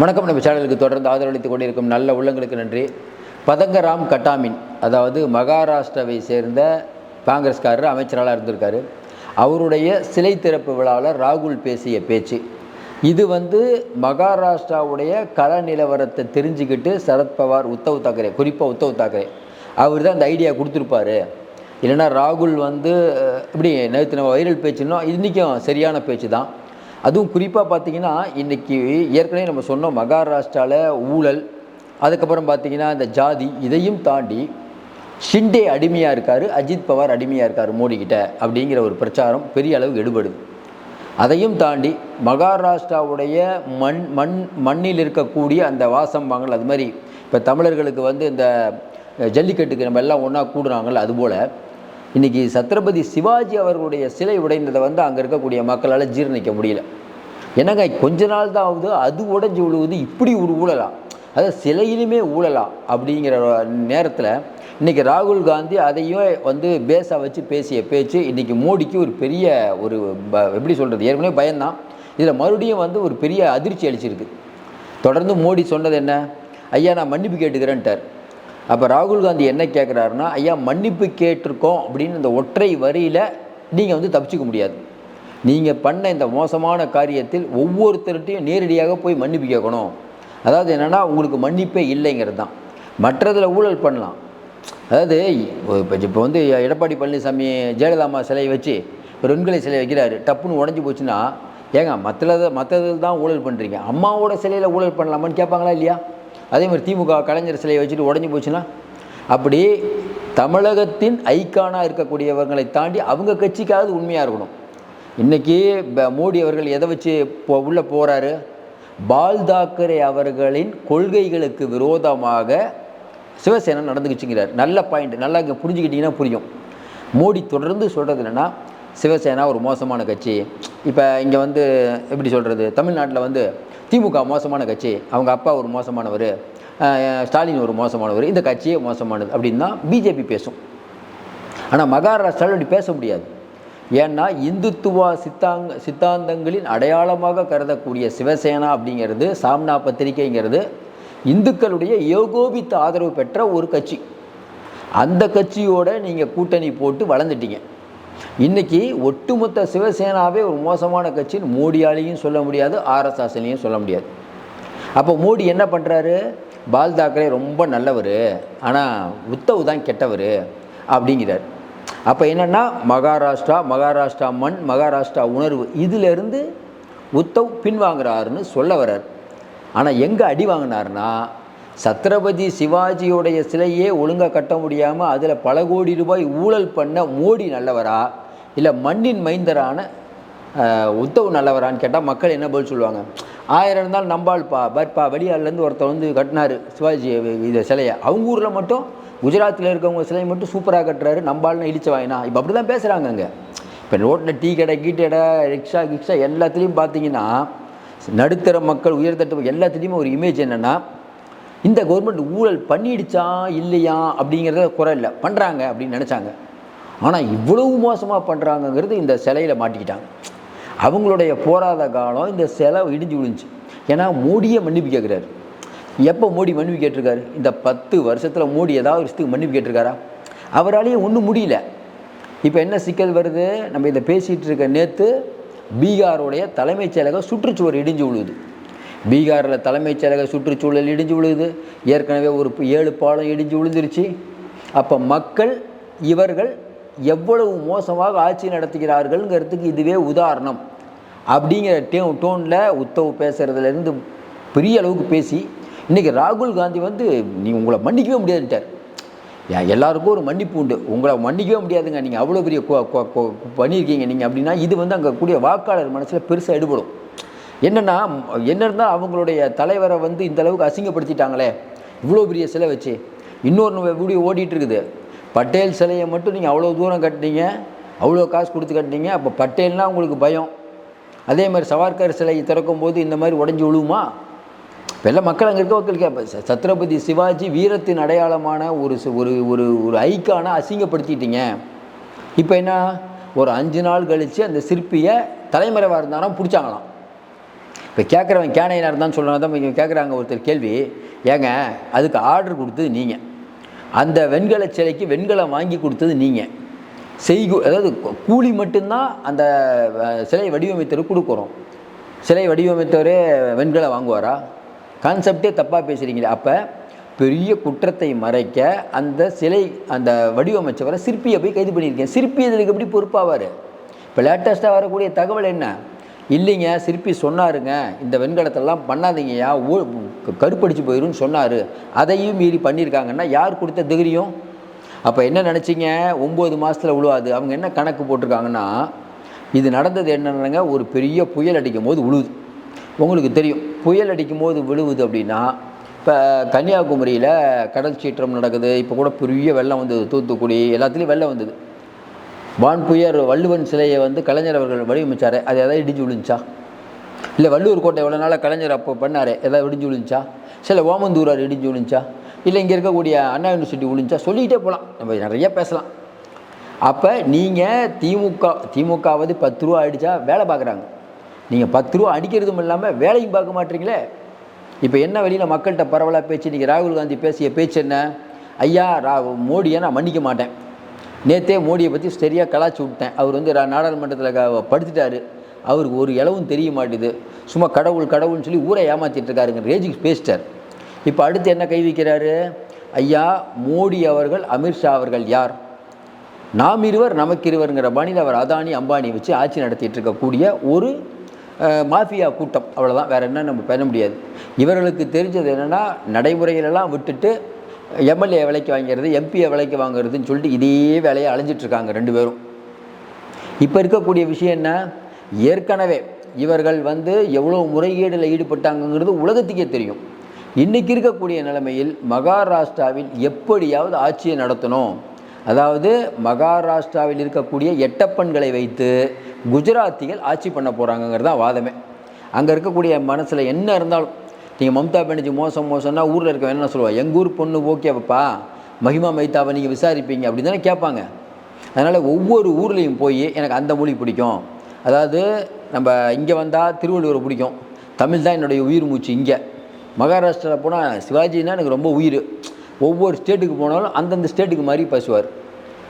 வணக்கம் நம்ம சேனலுக்கு தொடர்ந்து ஆதரவளித்துக் கொண்டிருக்கும் நல்ல உள்ளங்களுக்கு நன்றி. பதங்கராம் கட்டாமின் அதாவது மகாராஷ்டிராவை சேர்ந்த காங்கிரஸ்காரர் அமைச்சராக இருந்திருக்காரு. அவருடைய சிலை திறப்பு விழாவில் ராகுல் பேசிய பேச்சு. இது வந்து மகாராஷ்டிராவுடைய கல நிலவரத்தை தெரிஞ்சுக்கிட்டு சரத்பவார் உத்தவ் தாக்கரே குறிப்பாக உத்தவ் தாக்கரே அவர் தான் அந்த ஐடியா கொடுத்துருப்பாரு. இல்லைன்னா ராகுல் வந்து இப்படி நேற்று நம்ம வைரல் பேச்சுன்னா இன்றைக்கும் சரியான பேச்சு தான் அதுவும் குறிப்பாக பார்த்தீங்கன்னா இன்றைக்கி ஏற்கனவே நம்ம சொன்னோம் மகாராஷ்டிராவில் ஊழல் அதுக்கப்புறம் பார்த்தீங்கன்னா இந்த ஜாதி இதையும் தாண்டி ஷிண்டே அடிமையாக இருக்கார் அஜித் பவார் அடிமையாக இருக்கார் மோடிக்கிட்ட அப்படிங்கிற ஒரு பிரச்சாரம் பெரிய அளவு எடுபடுது. அதையும் தாண்டி மகாராஷ்டிராவுடைய மண் மண் மண்ணில் இருக்கக்கூடிய அந்த வாசம் வாங்கல் அது மாதிரி இப்போ தமிழர்களுக்கு வந்து இந்த ஜல்லிக்கட்டுக்கு நம்ம எல்லாம் ஒன்றா கூடுறாங்கள்ல அதுபோல் இன்றைக்கி சத்ரபதி சிவாஜி அவர்களுடைய சிலை உடைந்ததை வந்து அங்கே இருக்கக்கூடிய மக்களால் ஜீரணிக்க முடியல. என்னங்க கொஞ்ச நாள் தான் ஆகுது அது உடைஞ்சு விழுவுது இப்படி ஒரு ஊழலாம் அதாவது சிலையிலுமே ஊழலாம் அப்படிங்கிற நேரத்தில் இன்றைக்கி ராகுல் காந்தி அதையும் வந்து பேஸாக வச்சு பேசிய பேச்சு இன்றைக்கி மோடிக்கு ஒரு பெரிய ஒரு எப்படி சொல்கிறது ஏற்கனவே பயம்தான். இதில் மறுபடியும் வந்து ஒரு பெரிய அதிர்ச்சி அளிச்சிருக்கு. தொடர்ந்து மோடி சொன்னது என்ன? ஐயா நான் மன்னிப்பு கேட்டுக்கிறேன்ட்டார். அப்போ ராகுல் காந்தி என்ன கேட்குறாருன்னா ஐயா மன்னிப்பு கேட்டிருக்கோம் அப்படின்னு இந்த ஒற்றை வரியில் நீங்கள் வந்து தப்பிச்சுக்க முடியாது. நீங்கள் பண்ண இந்த மோசமான காரியத்தில் ஒவ்வொருத்தர்கிட்டையும் நேரடியாக போய் மன்னிப்பு கேட்கணும். அதாவது என்னென்னா உங்களுக்கு மன்னிப்பே இல்லைங்கிறது தான். மற்றதில் ஊழல் பண்ணலாம். அதாவது இப்போ இப்போ வந்து எடப்பாடி பழனிசாமி ஜெயலலிதாமா சிலையை வச்சு ஒரு சிலை வைக்கிறாரு. டப்புன்னு உடஞ்சி போச்சுன்னா ஏங்க மற்றதை மற்றதில் தான் ஊழல் பண்ணுறீங்க அம்மாவோட சிலையில் ஊழல் பண்ணலாமான்னு கேட்பாங்களா இல்லையா? அதே மாதிரி திமுக கலைஞர் சிலையை வச்சுட்டு உடஞ்சி போச்சுன்னா அப்படி தமிழகத்தின் ஐக்கானாக இருக்கக்கூடியவர்களை தாண்டி அவங்க கட்சிக்காவது உண்மையாக இருக்கணும். இன்றைக்கி மோடி அவர்கள் எதை வச்சு போ உள்ளே போகிறாரு பால் தாக்கரே அவர்களின் கொள்கைகளுக்கு விரோதமாக சிவசேனா நடந்துக்கிச்சுங்கிறார். நல்ல பாயிண்ட் நல்லா இங்கே புரிஞ்சுக்கிட்டிங்கன்னா புரியும். மோடி தொடர்ந்து சொல்கிறது என்னென்னா சிவசேனா ஒரு மோசமான கட்சி. இப்போ இங்கே வந்து எப்படி சொல்கிறது தமிழ்நாட்டில் வந்து திமுக மோசமான கட்சி அவங்க அப்பா ஒரு மோசமானவர் ஸ்டாலின் ஒரு மோசமானவர் இந்த கட்சியே மோசமானது அப்படின்னு தான் பிஜேபி பேசும். ஆனால் மகாராஷ்டிராவில் அப்படி பேச முடியாது. ஏன்னா இந்துத்துவா சித்தாங்க சித்தாந்தங்களின் அடையாளமாக கருதக்கூடிய சிவசேனா அப்படிங்கிறது சாம்னா பத்திரிகைங்கிறது இந்துக்களுடைய ஏகோபித்த ஆதரவு பெற்ற ஒரு கட்சி. அந்த கட்சியோட நீங்கள் கூட்டணி போட்டு வளர்ந்துட்டீங்க. இன்னைக்கு ஒட்டுமொத்த சிவசேனாவே ஒரு மோசமான கட்சின்னு மோடியாலையும் சொல்ல முடியாது ஆர்எஸ்எஸ்லேயும் சொல்ல முடியாது. அப்போ மோடி என்ன பண்ணுறாரு பால் தாக்கரே ரொம்ப நல்லவர் ஆனால் உத்தவ் தான் கெட்டவர் அப்படிங்கிறார். அப்போ என்னென்னா மகாராஷ்டிரா மகாராஷ்டிரா மண் மகாராஷ்டிரா உணர்வு இதிலிருந்து உத்தவ் பின்வாங்குறாருன்னு சொல்ல வர்றார். ஆனால் எங்கே அடி வாங்கினாருன்னா சத்ரபதி சிவாஜியோடைய சிலையே ஒழுங்காக கட்ட முடியாமல் அதில் பல கோடி ரூபாய் ஊழல் பண்ண மோடி நல்லவரா? இல்லை மண்ணின் மைந்தரான உத்தவ் நல்லவரான்னு கேட்டால் மக்கள் என்ன பதில் சொல்லுவாங்க? ஆயிரம் இருந்தாலும் நம்பாள்ப்பா பட்பா வெளியாள்லேருந்து ஒருத்தர் வந்து கட்டினார் சிவாஜி இந்த சிலையை. அவங்க ஊரில் மட்டும் குஜராத்தில் இருக்கவங்க சிலையை மட்டும் சூப்பராக கட்டுறாரு நம்பாள்னு இடிச்சு வாங்கினா இப்போ அப்படி தான் பேசுகிறாங்க அங்கே. இப்போ ரோட்டில் டீ கடை கீ கடை ரிக்ஷா கிக்ஷா எல்லாத்துலேயும் பார்த்தீங்கன்னா நடுத்தர மக்கள் உயர்தட்டு எல்லாத்துலேயுமே ஒரு இமேஜ் என்னென்னா இந்த கவர்மெண்ட் ஊழல் பண்ணிடுச்சா இல்லையா அப்படிங்கிறத குறை இல்லை. பண்ணுறாங்க அப்படின்னு நினச்சாங்க. ஆனால் இவ்வளவு மோசமாக பண்ணுறாங்கங்கிறது இந்த சிலையில் மாட்டிக்கிட்டாங்க. அவங்களுடைய போராத காலம் இந்த சிலை இடிஞ்சு விழுந்துச்சு. ஏன்னா மோடியே மன்னிப்பு கேட்குறாரு எப்போ மோடி மன்னிப்பு கேட்டிருக்காரு? இந்த பத்து வருஷத்தில் மோடி ஏதாவது ஒரு விஷயத்துக்கு மன்னிப்பு கேட்டிருக்காரா? அவராலேயே ஒன்றும் முடியல. இப்போ என்ன சிக்கல் வருது? நம்ம இதை பேசிகிட்டு இருக்க நேற்று பீகாருடைய தலைமைச் செயலகம் சுற்றுச்சுவர் இடிஞ்சு விழுது பீகாரில் தலைமைச் செயலக சுற்றுச்சூழல் இடிஞ்சு விழுகுது. ஏற்கனவே ஒரு ஏழு பாலம் இடிஞ்சு விழுந்துருச்சு. அப்போ மக்கள் இவர்கள் எவ்வளவு மோசமாக ஆட்சி நடத்துகிறார்கள்ங்கிறதுக்கு இதுவே உதாரணம். அப்படிங்கிற டே டோனில் உத்தவ் பேசுகிறதுலேருந்து பெரிய அளவுக்கு பேசி இன்றைக்கி ராகுல் காந்தி வந்து நீ உங்களை மன்னிக்கவே முடியாதுன்ட்டார். எல்லாருக்கும் ஒரு மன்னிப்பு உண்டு. உங்களை மன்னிக்கவே முடியாதுங்க. நீங்கள் அவ்வளோ பெரிய பண்ணியிருக்கீங்க நீங்கள் அப்படின்னா இது வந்து அங்கே கூடிய வாக்காளர் மனசில் பெருசாக எடுபடும். என்னென்னா என்ன இருந்தால் அவங்களுடைய தலைவரை வந்து இந்த அளவுக்கு அசிங்கப்படுத்திட்டாங்களே. இவ்வளோ பெரிய சிலை வச்சு. இன்னொரு வீடியோ ஓடிட்டு இருக்குது. பட்டேல் சிலையை மட்டும் நீங்கள் அவ்வளோ தூரம் கட்டினீங்க அவ்வளோ காசு கொடுத்து கட்டினீங்க அப்போ பட்டேல்னால் உங்களுக்கு பயம். அதே மாதிரி சவார்கர் சிலையை திறக்கும் போது இந்த மாதிரி உடஞ்சி விழுவுமா? இப்போ எல்லாம் மக்கள் அங்கே இருக்க மக்கள் கேட்ப ச- சத்ரபதி சிவாஜி வீரத்தின் அடையாளமான ஒரு ஒரு ஒரு ஒரு ஐக்கானை அசிங்கப்படுத்திட்டீங்க. இப்போ என்ன? ஒரு அஞ்சு நாள் கழித்து அந்த சிற்பியை தலைமறைவாக இருந்தாலும் பிடிச்சாங்களாம். இப்போ கேட்குறவன் கேனையனாக இருந்தான்னு சொல்லணும் தான் இங்கே கேட்குறாங்க ஒருத்தர் கேள்வி. ஏங்க அதுக்கு ஆர்டர் கொடுத்தது நீங்கள் அந்த வெண்கல சிலைக்கு வெண்கலம் வாங்கி கொடுத்தது நீங்கள் செய்கு அதாவது கூலி மட்டும்தான் அந்த சிலை வடிவமைத்தவர் கொடுக்குறோம். சிலை வடிவமைத்தவரே வெண்கலம் வாங்குவாரா? கான்செப்டே தப்பாக பேசுகிறீங்களே அப்போ பெரிய குற்றத்தை மறைக்க அந்த சிலை அந்த வடிவமைச்சவரை சிற்பியை போய் கைது பண்ணியிருக்கேன். சிற்பி இதில் எப்படி பொறுப்பாவார்? இப்போ லேட்டஸ்ட்டாக வரக்கூடிய தகவல் என்ன? இல்லைங்க சிற்பி சொன்னாருங்க இந்த வெண்கலத்தெல்லாம் பண்ணாதீங்கய்யா ஊ கருப்படிச்சு போயிடும்னு சொன்னார். அதையும் மீறி பண்ணியிருக்காங்கன்னா யார் கொடுத்த திகிரியும்? அப்போ என்ன நினச்சிங்க? ஒம்பது மாதத்தில் உழுவாது. அவங்க என்ன கணக்கு போட்டிருக்காங்கன்னா இது நடந்தது என்னென்னங்க ஒரு பெரிய புயல் அடிக்கும் போது உழுவுது. உங்களுக்கு தெரியும் புயல் அடிக்கும் போது விழுவுது அப்படின்னா இப்போ கன்னியாகுமரியில் கடல் சீற்றம் நடக்குது இப்போ கூட பெரிய வெள்ளம் வந்தது தூத்துக்குடி எல்லாத்துலேயும் வெள்ளம் வந்தது. வான்புயர் வள்ளுவன் சிலையை வந்து கலைஞர் அவர்கள் வடிவமைச்சார். அது எதாவது இடிஞ்சு விழுந்துச்சா? இல்லை வள்ளுவர் கோட்டை எவ்வளோ நாளாக கலைஞர் அப்போ பண்ணார்? எதாவது இடிஞ்சு விழுந்துச்சா? சில ஓமந்தூரார் இடிஞ்சு விழுந்துச்சா? இல்லை இங்கே இருக்கக்கூடிய அண்ணா யூனிவர்சிட்டி விழுந்துச்சா? சொல்லிக்கிட்டே போகலாம் நம்ம நிறைய பேசலாம். அப்போ நீங்கள் திமுக திமுகவது பத்து ரூபா அடித்தா வேலை பார்க்குறாங்க. நீங்கள் பத்து ரூபா அடிக்கிறதும் இல்லாமல் வேலையும் பார்க்க மாட்டீங்களே. இப்போ என்ன வெளியில் மக்கள்கிட்ட பரவலாக பேச்சு? இன்றைக்கி ராகுல் காந்தி பேசிய பேச்சு என்ன? ஐயா ரா மோடியை நான் மன்னிக்க மாட்டேன். நேத்தே மோடியை பற்றி சரியாக கலாச்சி விட்டேன். அவர் வந்து நாடாளுமன்றத்தில் படுத்துட்டாரு. அவருக்கு ஒரு இளவும் தெரிய மாட்டேது. சும்மா கடவுள் கடவுள்னு சொல்லி ஊரை ஏமாற்றிட்டு இருக்காருங்க. ரேஜிங் பேசிட்டார். இப்போ அடுத்து என்ன கை வைக்கிறாரு? ஐயா மோடி அவர்கள் அமித்ஷா அவர்கள் யார்? நாம் இருவர் நமக்கு இருவருங்கிற பாணியில் அவர் அதானி அம்பானி வச்சு ஆட்சி நடத்திட்டு இருக்கக்கூடிய ஒரு மாஃபியா கூட்டம். அவ்வளோதான் வேறு என்ன நம்ம பண்ண முடியாது. இவர்களுக்கு தெரிஞ்சது என்னென்னா நடைமுறையிலெல்லாம் விட்டுட்டு எம்எல்ஏ விலைக்கு வாங்கிறது எம்பியை விலைக்கு வாங்குறதுன்னு சொல்லிட்டு இதே வேலையை அலைஞ்சிட்ருக்காங்க ரெண்டு பேரும். இப்போ இருக்கக்கூடிய விஷயம் என்ன? ஏற்கனவே இவர்கள் வந்து எவ்வளோ முறைகேடில் ஈடுபட்டாங்கங்கிறது உலகத்துக்கே தெரியும். இன்றைக்கி இருக்கக்கூடிய நிலைமையில் மகாராஷ்டிராவில் எப்படியாவது ஆட்சியை நடத்தணும். அதாவது மகாராஷ்டிராவில் இருக்கக்கூடிய எட்டப்பன்களை வைத்து குஜராத்திகள் ஆட்சி பண்ண போகிறாங்கங்கிறது தான் வாதமே. அங்கே இருக்கக்கூடிய மனசில் என்ன இருந்தாலும் நீங்கள் மம்தா பானர்ஜி மோசம் மோசம்னா ஊரில் இருக்க என்ன சொல்லுவாள் எங்கள் ஊர் பொண்ணு ஓகேப்பா மஹிமா மைத்தாவை நீங்கள் விசாரிப்பீங்க. அப்படின்னு தானே கேட்பாங்க. அதனால் ஒவ்வொரு ஊர்லேயும் போய் எனக்கு அந்த மொழி பிடிக்கும். அதாவது நம்ம இங்கே வந்தால் திருவள்ளுவர் பிடிக்கும். தமிழ் தான் என்னுடைய உயிர் மூச்சு இங்கே. மகாராஷ்டிரா போனால் சிவாஜினா எனக்கு ரொம்ப உயிர். ஒவ்வொரு ஸ்டேட்டுக்கு போனாலும் அந்தந்த ஸ்டேட்டுக்கு மாதிரி பேசுவார்.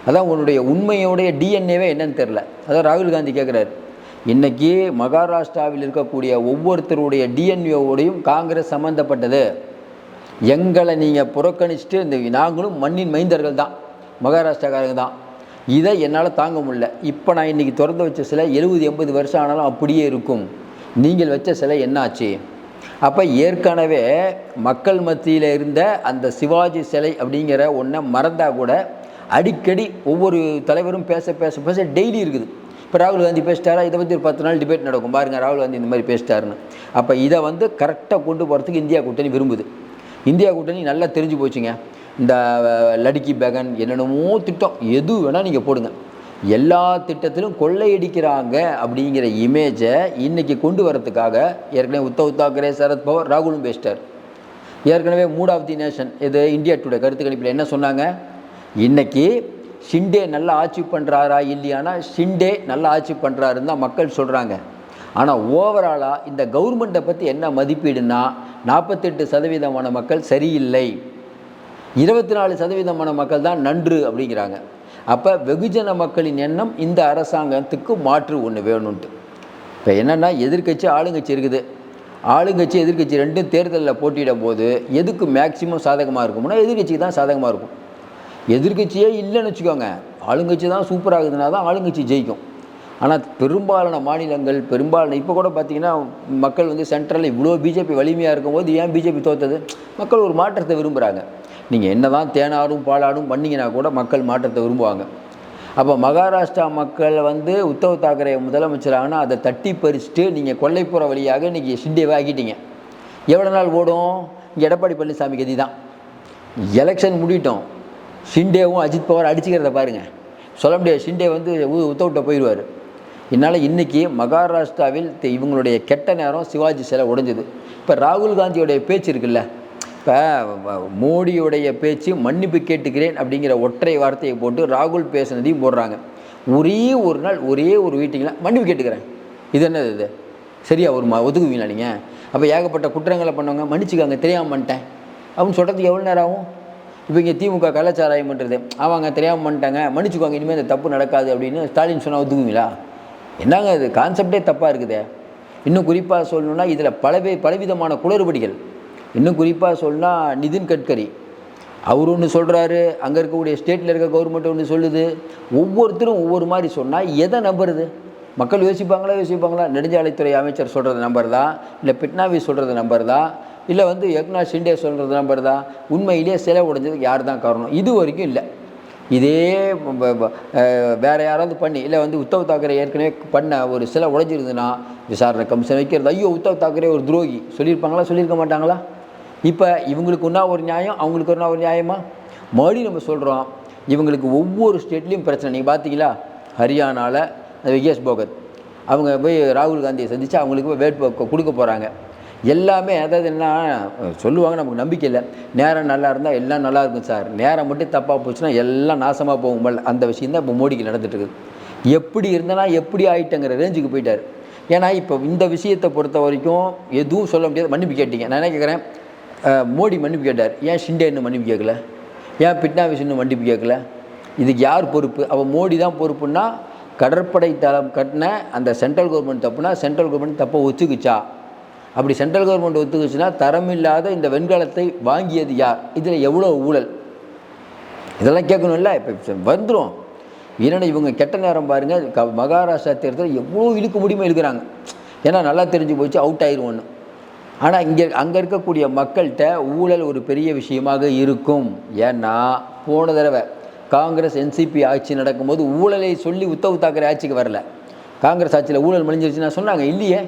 அதான் உன்னுடைய உண்மையோடைய டிஎன்ஏவே என்னன்னு தெரில அதான் ராகுல் காந்தி கேட்குறாரு இன்றைக்கி மகாராஷ்டிராவில் இருக்கக்கூடிய ஒவ்வொருத்தருடைய டிஎன்ஏவோடையும் காங்கிரஸ் சம்மந்தப்பட்டது எங்களை நீங்கள் புறக்கணிச்சுட்டு இந்த நாங்களும் மண்ணின் மைந்தர்கள் தான். மகாராஷ்டிராக்காரங்க தான். இதை என்னால் தாங்க முடியல. இப்போ நான் இன்றைக்கி திறந்து வச்ச சிலை எழுபது எண்பது வருஷம் ஆனாலும் அப்படியே இருக்கும். நீங்கள் வச்ச சிலை என்னாச்சு? அப்போ ஏற்கனவே மக்கள் மத்தியில் இருந்த அந்த சிவாஜி சிலை அப்படிங்கிற ஒன்றை மறந்தால் கூட அடிக்கடி ஒவ்வொரு தலைவரும் பேச பேச பேச டெய்லி இருக்குது. இப்போ ராகுல் காந்தி பேசிட்டாரா? இதை பற்றி ஒரு பத்து நாள் டிபேட் நடக்கும். பாருங்கள் ராகுல் காந்தி இந்த மாதிரி பேசிட்டாருன்னு. அப்போ இதை வந்து கரெக்டாக கொண்டு போகிறதுக்கு இந்தியா கூட்டணி விரும்புது. இந்தியா கூட்டணி நல்லா தெரிஞ்சு போச்சுங்க. இந்த லடுக்கி பேகன் என்னென்னமோ திட்டம். எது வேணால் நீங்கள் போடுங்க. எல்லா திட்டத்திலும் கொள்ளையடிக்கிறாங்க அப்படிங்கிற இமேஜை இன்றைக்கி கொண்டு வரத்துக்காக ஏற்கனவே உத்தவ் தாக்கரே சரத்பவர் ராகுலும் பேசிட்டார். ஏற்கனவே மூட் ஆஃப் தி நேஷன் இது இந்தியா டுடே கருத்து கணிப்பில் என்ன சொன்னாங்க? இன்றைக்கி ஷிண்டே நல்லா ஆட்சி பண்ணுறாரா இல்லையானா ஷிண்டே நல்லா ஆட்சி பண்ணுறாருன்னு தான் மக்கள் சொல்கிறாங்க ஆனால் ஓவராலாக இந்த கவர்மெண்ட்டை பற்றி என்ன மதிப்பீடுனா நாற்பத்தெட்டு சதவீதமான மக்கள் சரியில்லை. இருபத்தி நாலு சதவீதமான மக்கள் தான் நன்று அப்படிங்கிறாங்க. அப்போ வெகுஜன மக்களின் எண்ணம் இந்த அரசாங்கத்துக்கு மாற்று ஒன்று வேணும்ன்ட்டு. இப்போ என்னென்னா எதிர்க்கட்சி ஆளுங்கட்சி இருக்குது. ஆளுங்கட்சி எதிர்க்கட்சி ரெண்டும் தேர்தலில் போட்டியிடும் போது எதுக்கு மேக்சிமம் சாதகமாக இருக்கும்னா எதிர்க்கட்சிக்கு தான் சாதகமாக இருக்கும். எதிர்க்கட்சியே இல்லைன்னு வச்சுக்கோங்க. ஆளுங்கட்சி தான் சூப்பராகுதுன்னா தான் ஆளுங்கட்சி ஜெயிக்கும். ஆனால் பெரும்பாலான மாநிலங்கள் பெரும்பாலான இப்போ கூட பார்த்தீங்கன்னா மக்கள் வந்து சென்ட்ரலில் இவ்வளோ பிஜேபி வலிமையாக இருக்கும்போது ஏன் பிஜேபி தோத்தது? மக்கள் ஒரு மாற்றத்தை விரும்புகிறாங்க நீங்கள் என்ன தான் தேனாடும் பாலாடும் பண்ணிங்கன்னா கூட மக்கள் மாற்றத்தை விரும்புவாங்க. அப்போ மகாராஷ்டிரா மக்கள் வந்து உத்தவ் தாக்கரே முதலமைச்சராகனா அதை தட்டி பறிச்சுட்டு நீங்கள் கொல்லைப்புற வழியாக இன்றைக்கி ஷிண்டேவை ஆக்கிட்டீங்க. எவ்வளோ நாள் ஓடும்? இங்கே எடப்பாடி பழனிசாமி கதி தான் எலெக்ஷன் முடிட்டோம் ஷிண்டேவும் அஜித் பவார் அடிச்சுக்கிறத பாருங்கள் சொல்ல முடியாது ஷிண்டே வந்து உத்தவிட்ட போயிடுவார் என்னால் இன்றைக்கி மகாராஷ்டிராவில் இவங்களுடைய கெட்ட நேரம் சிவாஜி சிலை உடைஞ்சது. இப்போ ராகுல் காந்தியோடைய பேச்சு இருக்குல்ல இப்போ மோடியுடைய பேச்சு மன்னிப்பு கேட்டுக்கிறேன் அப்படிங்கிற ஒற்றை வார்த்தையை போட்டு ராகுல் பேசுனதையும் போடுறாங்க. ஒரே ஒரு நாள் ஒரே ஒரு மீட்டிங்கில் மன்னிப்பு கேட்டுக்கிறேன். இது என்னது இது? சரியா ஒரு ம ஒதுக்குவீங்களா நீங்கள் அப்போ ஏகப்பட்ட குற்றங்களை பண்ணவங்க மன்னிச்சுக்காங்க தெரியாமல் பண்ணிட்டேன். அப்படின்னு சொல்கிறதுக்கு எவ்வளோ நேரம் ஆகும்? இப்போ இங்கே திமுக கலாச்சாராயம் பண்ணுறது அவங்க தெரியாமல் பண்ணிட்டாங்க. மன்னிச்சுக்கோங்க இனிமேல் இந்த தப்பு நடக்காது அப்படின்னு ஸ்டாலின் சொன்னால் ஒத்துக்குவீங்களா? என்னங்க இது? கான்செப்டே தப்பாக இருக்குதே. இன்னும் குறிப்பாக சொல்லணும்னா இதில் பலவே பலவிதமான குளறுபடிகள். இன்னும் குறிப்பாக சொல்லணும்னா நிதின் கட்கரி. அவர் ஒன்று சொல்கிறாரு அங்கே இருக்கக்கூடிய ஸ்டேட்டில் இருக்க கவர்மெண்ட் ஒன்று சொல்லுது. ஒவ்வொருத்தரும் ஒவ்வொரு மாதிரி சொன்னால் எதை நம்புறது? மக்கள் யோசிப்பாங்களா யோசிப்பாங்களா? நெடுஞ்சாலைத்துறை அமைச்சர் சொல்கிறது நம்பர் தான் இல்லை பிட்னாவி சொல்கிறது நம்பர் தான் இல்லை வந்து ஏக்நாத் ஷிண்டே சொல்கிறது நம்பர் தான் உண்மையிலேயே சிலை உடைஞ்சதுக்கு யார் தான் காரணம்? இது வரைக்கும் இல்லை. இதே வேறு யாராவது பண்ணி இல்லை வந்து உத்தவ் தாக்கரே ஏற்கனவே பண்ண ஒரு சிலை உடைஞ்சிருந்ததுன்னா விசாரணை கமிஷன் வைக்கிறது ஐயோ உத்தவ் தாக்கரே ஒரு துரோகி. சொல்லியிருப்பாங்களா சொல்லியிருக்க மாட்டாங்களா? இப்போ இவங்களுக்கு ஒன்றா ஒரு நியாயம் அவங்களுக்கு ஒன்றா ஒரு நியாயமா? மறுபடியும் நம்ம சொல்கிறோம் இவங்களுக்கு ஒவ்வொரு ஸ்டேட்லேயும் பிரச்சனை. நீங்கள் பார்த்தீங்களா ஹரியானாவில் விகேஷ் போகத். அவங்க போய் ராகுல் காந்தியை சந்தித்து அவங்களுக்கு போய் வேட்பு கொடுக்க போகிறாங்க எல்லாமே அதாவது என்ன சொல்லுவாங்க நமக்கு நம்பிக்கை இல்லை. நேரம் நல்லா இருந்தால் எல்லாம் நல்லா இருக்கும் சார். நேரம் மட்டும் தப்பாக போச்சுன்னா எல்லாம் நாசமாக போகும் போல அந்த விஷயம் தான் இப்போ மோடிக்கு நடந்துட்டு இருக்குது எப்படி இருந்தனா எப்படி ஆயிட்டங்கிற ரேஞ்சுக்கு போயிட்டார். ஏன்னா இப்போ இந்த விஷயத்தை பொறுத்த வரைக்கும் எதுவும் சொல்ல முடியாது. மன்னிப்பு கேட்டீங்க. நான் என்ன கேட்குறேன்? மோடி மன்னிப்பு கேட்டார். ஏன் ஷிண்டே இன்னும் மன்னிப்பு கேட்கல? ஏன் பிட்னாவிஸ் இன்னும் மன்னிப்பு கேட்கல? இதுக்கு யார் பொறுப்பு? அவள் மோடி தான் பொறுப்புன்னா கடற்படை தளம் கட்டின அந்த சென்ட்ரல் கவர்மெண்ட் தப்புனா சென்ட்ரல் கவர்மெண்ட் தப்பை ஒத்துக்குச்சா? அப்படி சென்ட்ரல் கவர்மெண்ட் ஒத்துக்குச்சுன்னா தரமில்லாத இந்த வெண்கலத்தை வாங்கியது யார்? இதில் எவ்வளோ ஊழல்? இதெல்லாம் கேட்கணும்ல? இப்போ வந்துடும் என்னென்ன இவங்க கெட்ட நேரம் பாருங்கள் க மகாராஷ்டிரா தேர்தல் எவ்வளோ இழுக்க முடியுமோ இழுக்கிறாங்க. ஏன்னா நல்லா தெரிஞ்சு போச்சு அவுட் ஆயிடுவோன்னு ஆனால் இங்கே அங்கே இருக்கக்கூடிய மக்கள்கிட்ட ஊழல் ஒரு பெரிய விஷயமாக இருக்கும். ஏன்னா போன தடவை காங்கிரஸ் என்சிபி ஆட்சி நடக்கும்போது ஊழலை சொல்லி உத்தவ் தாக்கரே ஆட்சிக்கு வரல. காங்கிரஸ் ஆட்சியில் ஊழல் மலிஞ்சிருச்சுன்னா சொன்னாங்க இல்லையே.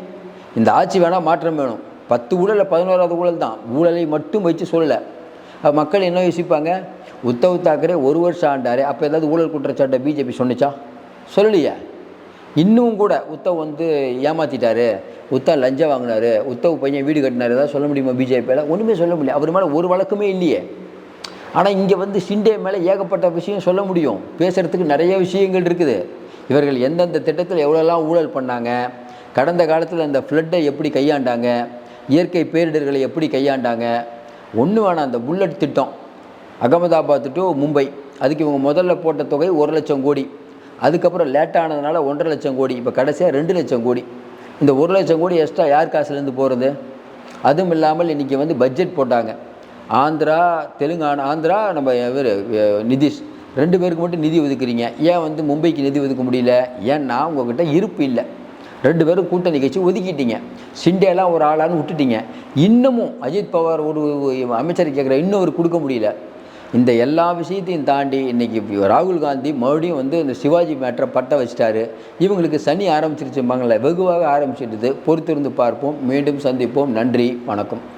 இந்த ஆட்சி வேணால் மாற்றம் வேணும். பத்து ஊழலில் பதினோராவது ஊழல் தான். ஊழலை மட்டும் வச்சு சொல்லலை. மக்கள் என்ன யோசிப்பாங்க? உத்தவ் தாக்கரே ஒரு வருஷம் ஆண்டார். அப்போ ஏதாவது ஊழல் குற்றச்சாட்டை பிஜேபி சொன்னிச்சா? சொல்லலையே. இன்னும் கூட உத்தவ் வந்து ஏமாற்றிட்டாரு உத்தவ் லஞ்சம் வாங்கினாரு. உத்தவ் பையன் வீடு கட்டினாரு. ஏதாவது சொல்ல முடியுமா பிஜேபியில்? ஒன்றுமே சொல்ல முடியல. அவர் மேலே ஒரு வழக்குமே இல்லையே. ஆனால் இங்கே வந்து ஷிண்டே மேலே ஏகப்பட்ட விஷயம் சொல்ல முடியும். பேசுகிறதுக்கு நிறைய விஷயங்கள் இருக்குது. இவர்கள் எந்தெந்த திட்டத்தில் எவ்வளோலாம் ஊழல் பண்ணாங்க? கடந்த காலத்தில் அந்த ஃப்ளட்டை எப்படி கையாண்டாங்க? இயற்கை பேரிடர்களை எப்படி கையாண்டாங்க? ஒன்று வேணாம் அந்த புல்லட் திட்டம். அகமதாபாத் டு மும்பை. அதுக்கு இவங்க முதல்ல போட்ட தொகை ஒரு லட்சம் கோடி. அதுக்கப்புறம் லேட்டானதுனால ஒன்றரை லட்சம் கோடி. இப்போ கடைசியாக ரெண்டு லட்சம் கோடி. இந்த ஒரு லட்சம் கோடி எக்ஸ்ட்ரா யார் காசுலேருந்து போகிறது அதுவும் இல்லாமல் இன்றைக்கி வந்து பட்ஜெட் போட்டாங்க. ஆந்திரா தெலுங்கானா ஆந்திரா நம்ம இவர் நிதிஷ். ரெண்டு பேருக்கு மட்டும் நிதி ஒதுக்குறீங்க. ஏன் வந்து மும்பைக்கு நிதி ஒதுக்க முடியல? ஏன்னா உங்ககிட்ட இருப்பு இல்லை. ரெண்டு பேரும் கூட்டணி கட்சி ஒதுக்கிட்டீங்க. சிண்டேலாம் ஒரு ஆளான்னு விட்டுட்டீங்க. இன்னமும் அஜித் பவார் ஒரு அமைச்சர் கேட்குற இன்னும் ஒரு கொடுக்க முடியல. இந்த எல்லா விஷயத்தையும் தாண்டி இன்றைக்கி ராகுல் காந்தி மறுபடியும் வந்து இந்த சிவாஜி மேட்டரை பட்ட வச்சிட்டாரு. இவங்களுக்கு சனி ஆரம்பிச்சிருச்சும்பாங்களே வெகுவாக ஆரம்பிச்சிடுது பொறுத்திருந்து பார்ப்போம். மீண்டும் சந்திப்போம். நன்றி. வணக்கம்.